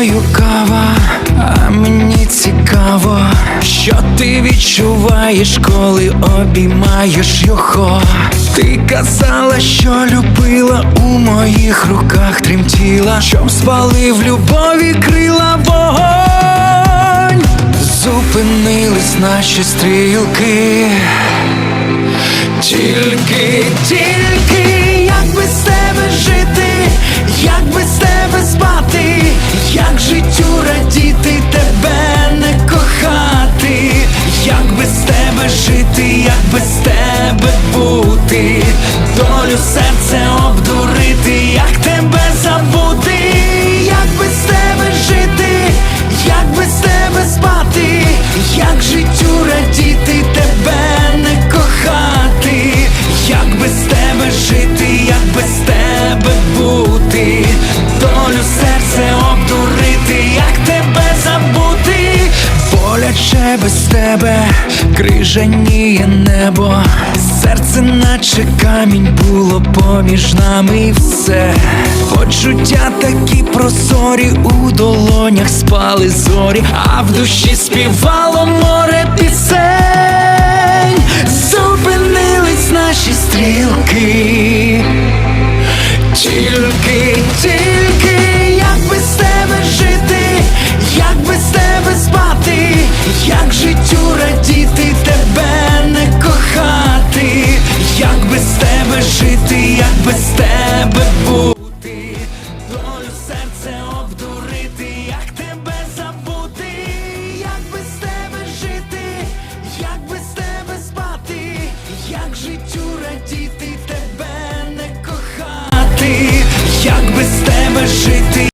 тобою кава, а мені цікаво, що ти відчуваєш, коли обіймаєш його. Ти казала, що любила у моїх руках тремтіла, щоб спалив любові крила вогонь. Зупинились наші стрілки. Тільки, тільки, тебе жити, як без тебе бути, долю серце обдурити, без тебе, крижаніє небо, серце, наче камінь було поміж нами і все. Почуття такі прозорі у долонях спали зорі, а в душі співало море пісень. без тебе бути, долю серце обдурити, як тебе забути, як без тебе жити, як без тебе спати, як життю радіти, тебе не кохати, як без тебе жити.